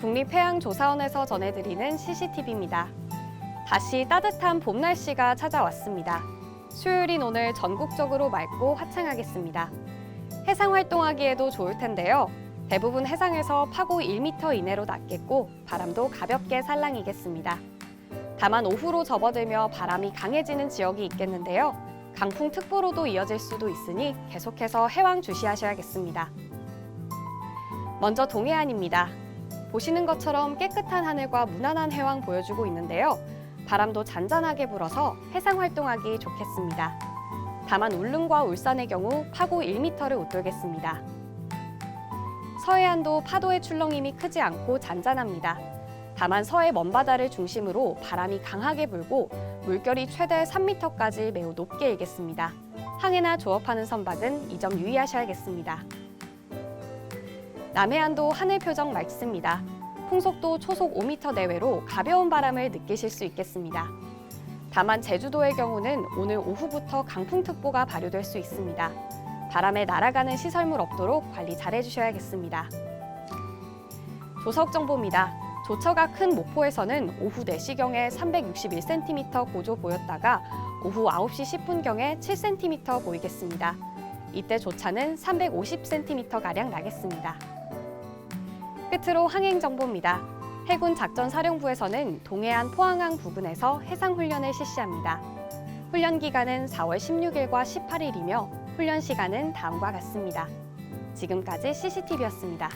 국립해양조사원에서 전해드리는 CCTV입니다. 다시 따뜻한 봄 날씨가 찾아왔습니다. 수요일인 오늘 전국적으로 맑고 화창하겠습니다. 해상 활동하기에도 좋을 텐데요. 대부분 해상에서 파고 1m 이내로 낮겠고 바람도 가볍게 살랑이겠습니다. 다만 오후로 접어들며 바람이 강해지는 지역이 있겠는데요. 강풍특보로도 이어질 수도 있으니 계속해서 해왕 주시하셔야겠습니다. 먼저 동해안입니다. 보시는 것처럼 깨끗한 하늘과 무난한 해왕 보여주고 있는데요. 바람도 잔잔하게 불어서 해상 활동하기 좋겠습니다. 다만 울릉과 울산의 경우 파고 1m를 웃돌겠습니다. 서해안도 파도의 출렁임이 크지 않고 잔잔합니다. 다만 서해 먼바다를 중심으로 바람이 강하게 불고 물결이 최대 3m까지 매우 높게 일겠습니다. 항해나 조업하는 선박은 이 점 유의하셔야겠습니다. 남해안도 하늘 표정 맑습니다. 풍속도 초속 5m 내외로 가벼운 바람을 느끼실 수 있겠습니다. 다만 제주도의 경우는 오늘 오후부터 강풍특보가 발효될 수 있습니다. 바람에 날아가는 시설물 없도록 관리 잘 해주셔야겠습니다. 조석 정보입니다. 조처가 큰 목포에서는 오후 4시경에 361cm 고조 보였다가 오후 9시 10분경에 7cm 보이겠습니다. 이때 조차는 350cm가량 나겠습니다. 끝으로 항행 정보입니다. 해군 작전 사령부에서는 동해안 포항항 부근에서 해상 훈련을 실시합니다. 훈련 기간은 4월 16일과 18일이며 훈련 시간은 다음과 같습니다. 지금까지 CCTV였습니다.